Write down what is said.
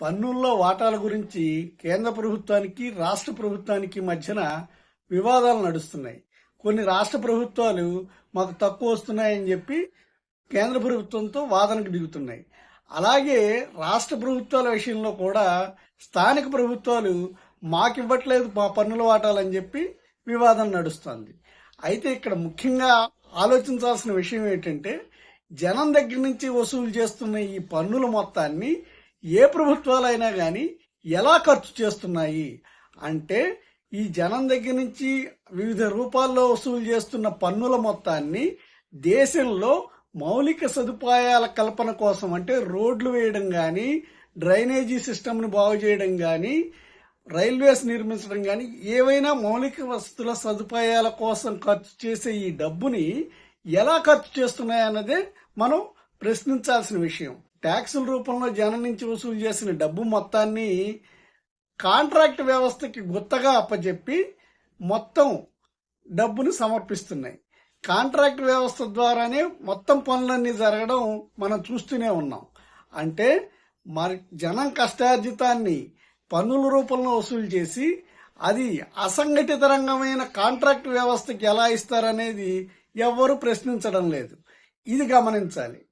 పన్నుల్లో వాటాల గురించి కేంద్ర ప్రభుత్వానికి రాష్ట్ర ప్రభుత్వానికి మధ్యన వివాదాలు నడుస్తున్నాయి. కొన్ని రాష్ట్ర ప్రభుత్వాలు మాకు తక్కువ వస్తున్నాయని చెప్పి కేంద్ర ప్రభుత్వంతో వాదనకు దిగుతున్నాయి. అలాగే రాష్ట్ర ప్రభుత్వాల విషయంలో కూడా స్థానిక ప్రభుత్వాలు మాకు ఇవ్వట్లేదు మా పన్నుల వాటాలని చెప్పి వివాదం నడుస్తుంది. అయితే ఇక్కడ ముఖ్యంగా ఆలోచించాల్సిన విషయం ఏంటంటే జనం దగ్గర నుంచి వసూలు చేస్తున్న ఈ పన్నుల మొత్తాన్ని ఏ ప్రభుత్వాలైనా కానీ ఎలా ఖర్చు చేస్తున్నాయి? అంటే ఈ జనం దగ్గర నుంచి వివిధ రూపాల్లో వసూలు చేస్తున్న పన్నుల మొత్తాన్ని దేశంలో మౌలిక సదుపాయాల కల్పన కోసం అంటే రోడ్లు వేయడం కానీ డ్రైనేజీ సిస్టమ్ను బాగు చేయడం కానీ రైల్వేస్ నిర్మించడం కానీ ఏవైనా మౌలిక వసతుల సదుపాయాల కోసం ఖర్చు చేసే ఈ డబ్బుని ఎలా ఖర్చు చేస్తున్నాయన్నదే మనం ప్రశ్నించాల్సిన విషయం. ట్యాక్సుల రూపంలో జనం నుంచి వసూలు చేసిన డబ్బు మొత్తాన్ని కాంట్రాక్ట్ వ్యవస్థకి గుత్తగా అప్పచెప్పి మొత్తం డబ్బును సమర్పిస్తున్నాయి. కాంట్రాక్ట్ వ్యవస్థ ద్వారానే మొత్తం పనులన్నీ జరగడం మనం చూస్తూనే ఉన్నాం. అంటే మరి జనం కష్టార్జితాన్ని పన్నుల రూపంలో వసూలు చేసి అది అసంఘటిత రంగమైన కాంట్రాక్ట్ వ్యవస్థకి ఎలా ఇస్తారనేది ఎవ్వరూ ప్రశ్నించడం లేదు. ఇది గమనించాలి.